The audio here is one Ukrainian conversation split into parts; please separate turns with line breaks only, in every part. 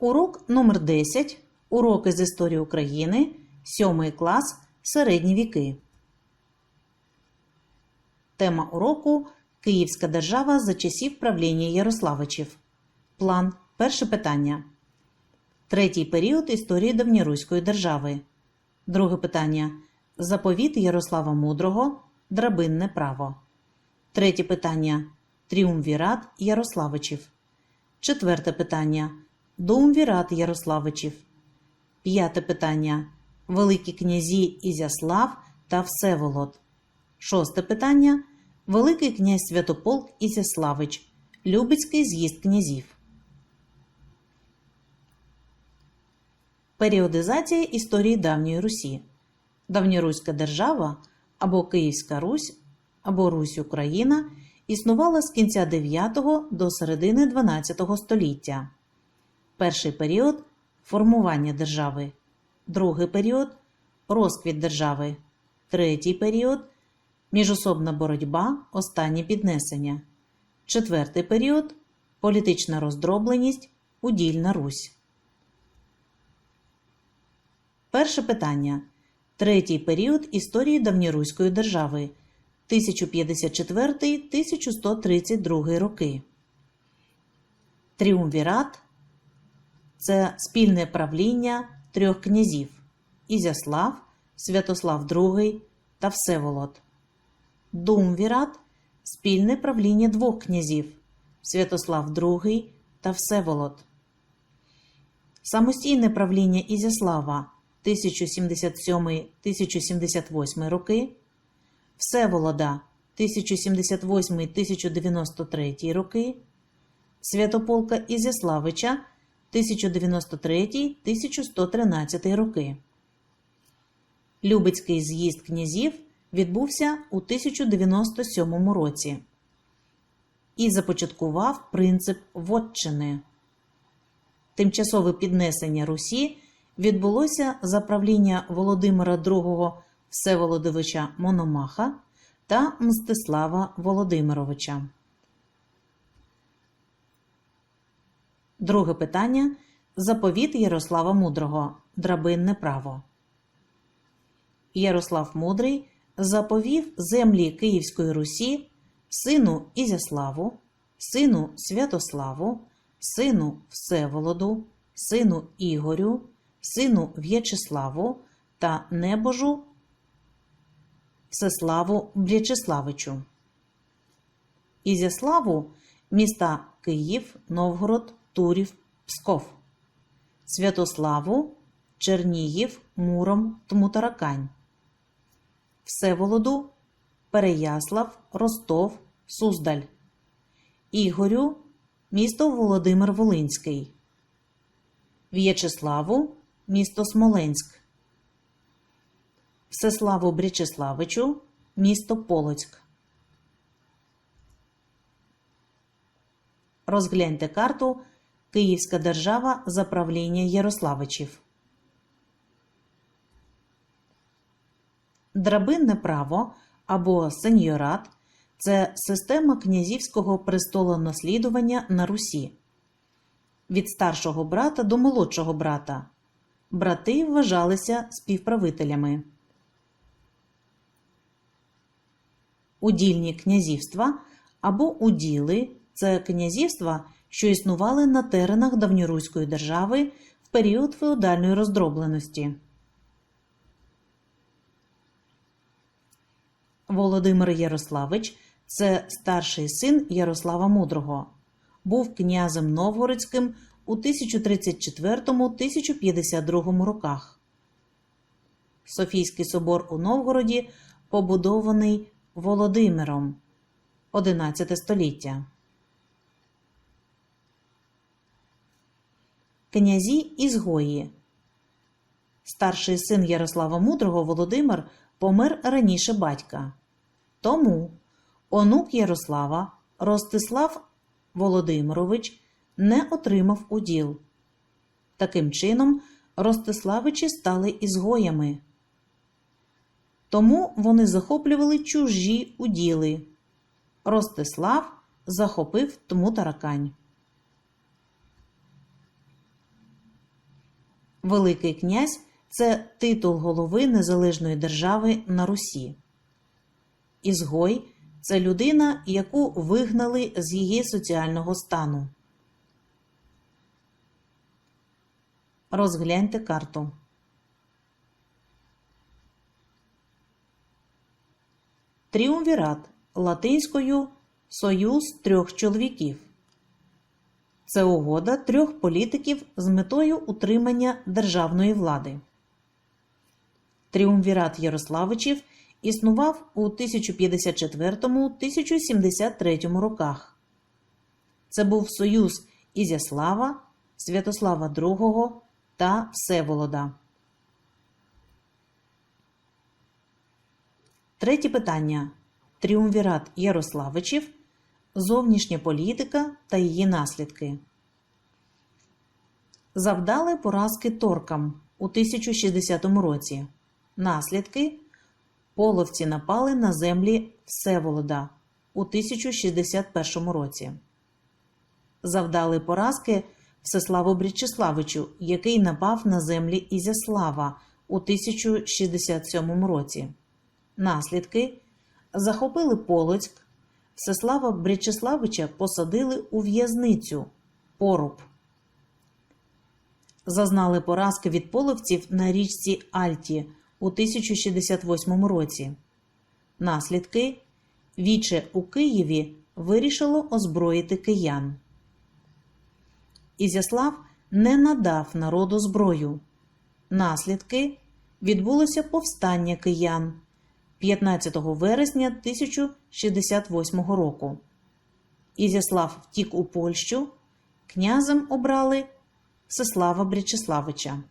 Урок номер 10. Уроки з історії України. 7 клас. Середні віки. Тема уроку Київська держава за часів правління Ярославичів. План. Перше питання. Третій період історії давньоруської держави. Друге питання. Заповіт Ярослава Мудрого. Драбинне право. Третє питання. Тріумвірат Ярославичів. Четверте питання. Думвірат Ярославичів. П'яте питання. Великі князі Ізяслав та Всеволод. Шосте питання. Великий князь Святополк Ізяславич. Любецький з'їзд князів. Періодизація історії давньої Русі. Давньоруська держава або Київська Русь, або Русь Україна існувала з кінця 9 до середини 12 століття. Перший період формування держави, другий період розквіт держави, третій період міжособна боротьба, останнє піднесення, четвертий період політична роздробленість, удільна Русь. Перше питання. Третій період історії давньоруської держави 1054-1132 роки. Тріумвірат це спільне правління трьох князів Ізяслав, Святослав II та Всеволод. Думвірат спільне правління двох князів Святослав II та Всеволод. Самостійне правління Ізяслава 1077-1078 роки, Всеволода 1078-1093 роки, Святополка Ізяславича 1093-1113 роки. Любецький з'їзд князів відбувся у 1097 році і започаткував принцип вотчини. Тимчасове піднесення Русі відбулося за правління Володимира II Всеволодовича Мономаха та Мстислава Володимировича. Друге питання. Заповіт Ярослава Мудрого. Драбинне право. Ярослав Мудрий заповів землі Київської Русі сину Ізяславу, сину Святославу, сину Всеволоду, сину Ігорю, сину В'ячеславу та небожу Всеславу В'ячеславичу. Ізяславу міста Київ, Новгород, Турів, Псков, Святославу, Чернігів, Муром, Тмутаракань, Всеволоду, Переяслав, Ростов, Суздаль, Ігорю, місто Володимир Волинський, В'ячеславу, місто Смоленськ, Всеславу Брячеславичу, місто Полоцьк. Розгляньте карту Київська держава за правління Ярославичів. Драбинне право або сеньорат це система князівського престолонаслідування на Русі. Від старшого брата до молодшого брата. Брати вважалися співправителями. Удільні князівства або уділи це князівства, що існували на теренах давньоруської держави в період феодальної роздробленості. Володимир Ярославич це старший син Ярослава Мудрого, був князем Новгородським у 1034-1052 роках. Софійський собор у Новгороді побудований Володимиром 11 століття. Князі Ізгої. Старший син Ярослава Мудрого Володимир помер раніше батька. Тому онук Ярослава Ростислав Володимирович не отримав уділ. Таким чином, Ростиславичі стали ізгоями. Тому вони захоплювали чужі уділи. Ростислав захопив тому Великий князь це титул голови незалежної держави на Русі. Ізгой це людина, яку вигнали з її соціального стану. Розгляньте карту. Тріумвірат латинською Союз трьох чоловіків. Це угода трьох політиків з метою утримання державної влади. Тріумвірат Ярославичів існував у 1054-1073 роках. Це був союз Ізяслава, Святослава II та Всеволода. Третє питання. Тріумвірат Ярославичів. Зовнішня політика та її наслідки. Завдали поразки торкам у 1060 році. Наслідки половці напали на землі Всеволода у 1061 році. Завдали поразки Всеславу Брічеславичу, який напав на землі Ізяслава у 1067 році. Наслідки захопили Полоцьк. Всеслава Бречеславича посадили у в'язницю Поруб. Зазнали поразки від половців на річці Альті у 1068 році. Наслідки Віче у Києві вирішило озброїти киян. Ізяслав не надав народу зброю. Наслідки відбулося повстання киян 15 вересня 1068 року. Ізяслав втік у Польщу. Князем обрали Всеслава Брячеславича.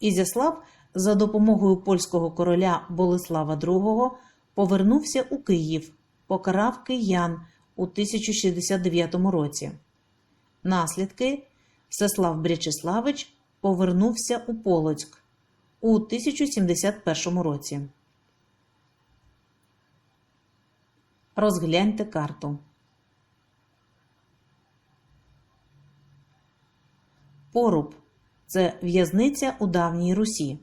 Ізяслав за допомогою польського короля Болеслава II повернувся у Київ, покарав киян у 1069 році. Наслідки Всеслав Брячеславич повернувся у Полоцьк у 1071 році. Розгляньте карту. Поруб це в'язниця у давній Русі.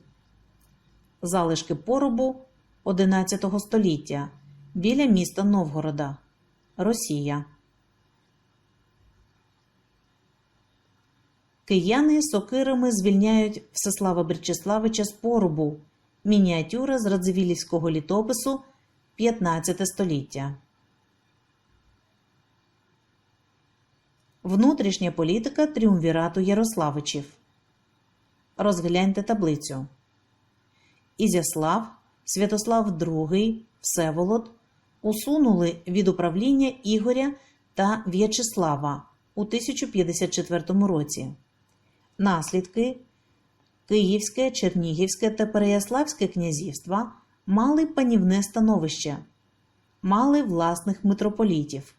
Залишки порубу 11 століття біля міста Новгорода, Росія. Кияни сокирами звільняють Всеслава Бречеславича з порубу. Мініатюра з Радзивілівського літопису 15 століття. Внутрішня політика тріумвірату Ярославичів. Розгляньте таблицю. Ізяслав, Святослав II, Всеволод усунули від управління Ігоря та В'ячеслава у 1054 році. Наслідки Київське, Чернігівське та Переяславське князівства мали панівне становище, мали власних митрополітів.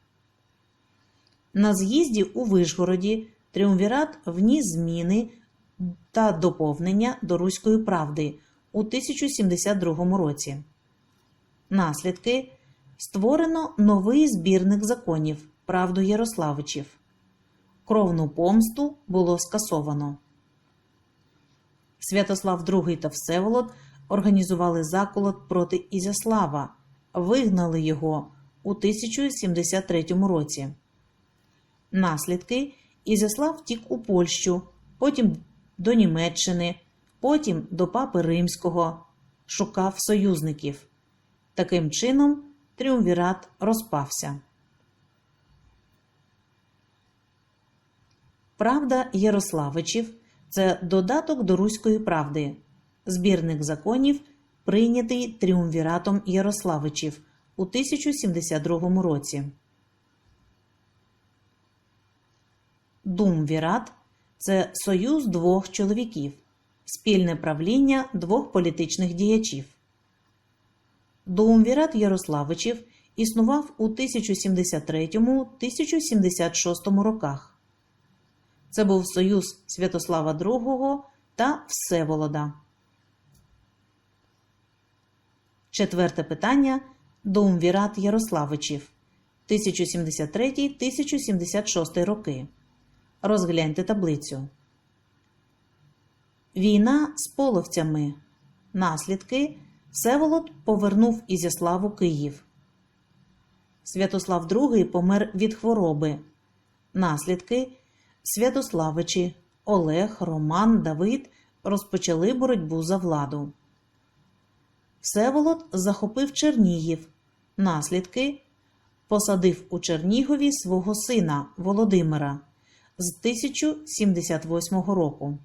На з'їзді у Вишгороді Тріумвірат вніс зміни та доповнення до Руської правди у 1072 році. Наслідки створено новий збірник законів правду Ярославичів. Кровну помсту було скасовано. Святослав II та Всеволод організували заколот проти Ізяслава, вигнали його у 1073 році. Наслідки Ізяслав втік у Польщу, потім до Німеччини, потім до Папи Римського, шукав союзників. Таким чином, тріумвірат розпався. Правда Ярославичів це додаток до Руської правди, збірник законів, прийнятий тріумвіратом Ярославичів у 1072 році. Думвірат це союз двох чоловіків, спільне правління двох політичних діячів. Думвірат Ярославичів існував у 1073-1076 роках. Це був союз Святослава II та Всеволода. Четверте питання Думвірат Ярославичів 1073-1076 роки. Розгляньте таблицю. Війна з половцями. Наслідки Всеволод повернув Ізяславу Київ. Святослав II помер від хвороби. Наслідки Святославичі Олег, Роман, Давид розпочали боротьбу за владу. Всеволод захопив Чернігів. Наслідки посадив у Чернігові свого сина Володимира з 1078 року.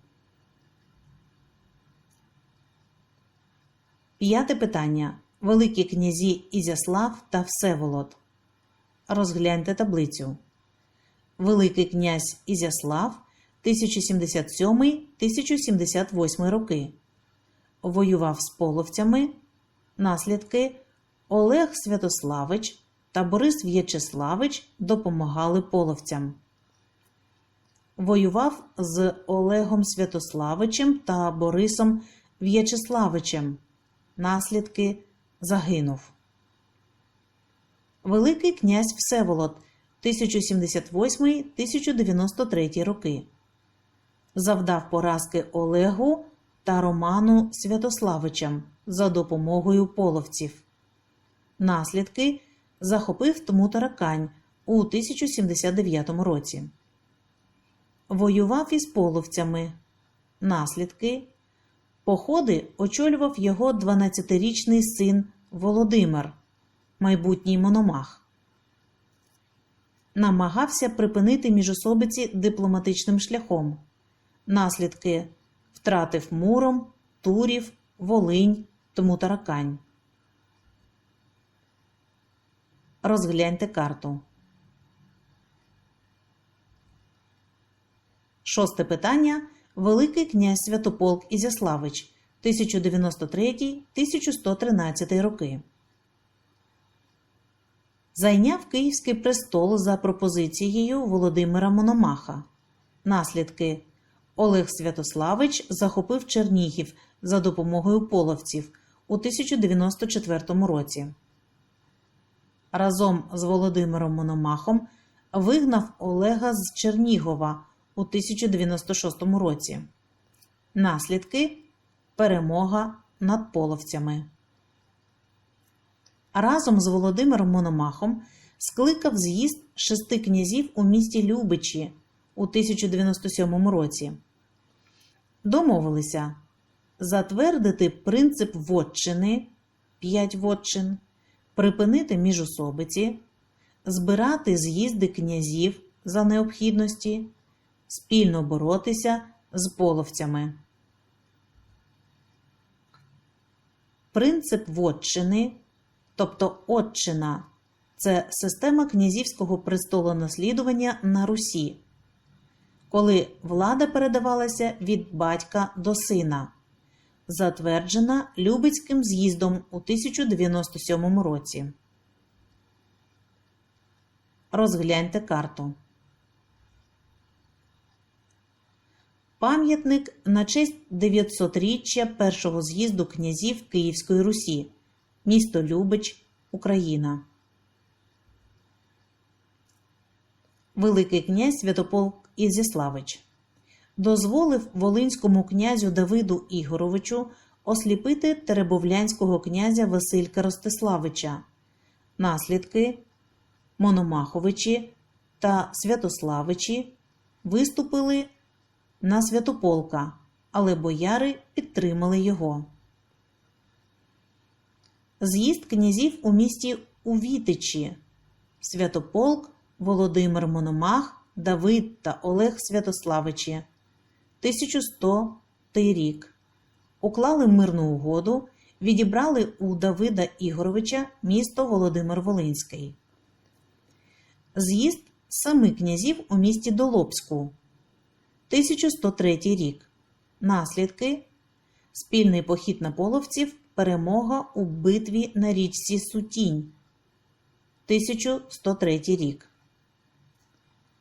П'яте питання. Великі князі Ізяслав та Всеволод. Розгляньте таблицю. Великий князь Ізяслав 1077-1078 роки. Воював з половцями. Наслідки Олег Святославич та Борис В'ячеславич допомагали половцям. Воював з Олегом Святославичем та Борисом В'ячеславичем. Наслідки загинув. Великий князь Всеволод 1078-1093 роки. Завдав поразки Олегу та Роману Святославичам за допомогою половців. Наслідки захопив Тмутаракань у 1079 році. Воював із половцями. Наслідки Походи очолював його 12-річний син Володимир, майбутній мономах. Намагався припинити міжособиці дипломатичним шляхом. Наслідки втратив Муром, Турів, Волинь, тому Таракань. Розгляньте карту. Шосте питання. Великий князь Святополк Ізяславич 1093-1113 роки. Зайняв Київський престол за пропозицією Володимира Мономаха. Наслідки Олег Святославич захопив Чернігів за допомогою половців у 1094 році. Разом з Володимиром Мономахом вигнав Олега з Чернігова у 1096 році. Наслідки перемога над половцями. Разом з Володимиром Мономахом скликав з'їзд шести князів у місті Любичі у 1097 році. Домовилися затвердити принцип вотчини 5 вотчин, припинити міжособиці, збирати з'їзди князів за необхідності спільно боротися з половцями. Принцип вотчини, тобто отчина, це система князівського престолонаслідування на Русі, коли влада передавалася від батька до сина, затверджена Любецьким з'їздом у 1097 році. Розгляньте карту. Пам'ятник на честь 900-річчя першого з'їзду князів Київської Русі, місто Любич, Україна. Великий князь Святополк Ізяславич дозволив волинському князю Давиду Ігоровичу осліпити теребовлянського князя Василька Ростиславича, наслідки Мономаховичі та Святославичі виступили на Святополка, але бояри підтримали його. З'їзд князів у місті Увітичі, Святополк, Володимир Мономах, Давид та Олег Святославичі, 1100 рік. Уклали мирну угоду, відібрали у Давида Ігоровича місто Володимир Волинський. З'їзд семи князів у місті Долобську. 1103 рік. Наслідки спільний похід на половців, перемога у битві на річці Сутінь. 1103 рік.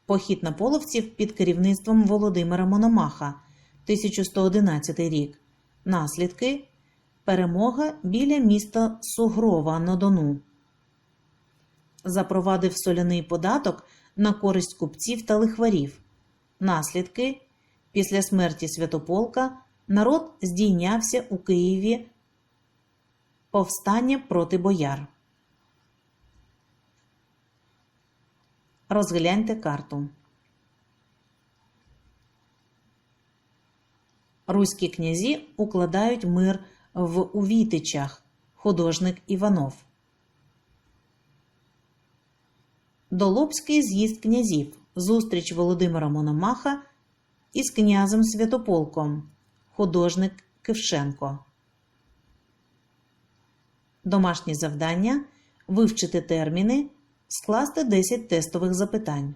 Похід на половців під керівництвом Володимира Мономаха. 1111 рік. Наслідки перемога біля міста Сугрова на Дону. Запровадив соляний податок на користь купців та лихварів. Наслідки після смерті Святополка Народ здійнявся у Києві повстання проти бояр. Розгляньте карту. Руські князі укладають мир в Увітичах. Художник Іванов. Долобський з'їзд князів. Зустріч Володимира Мономаха із князем Святополком. Художник Кившенко. Домашнє завдання вивчити терміни, скласти 10 тестових запитань.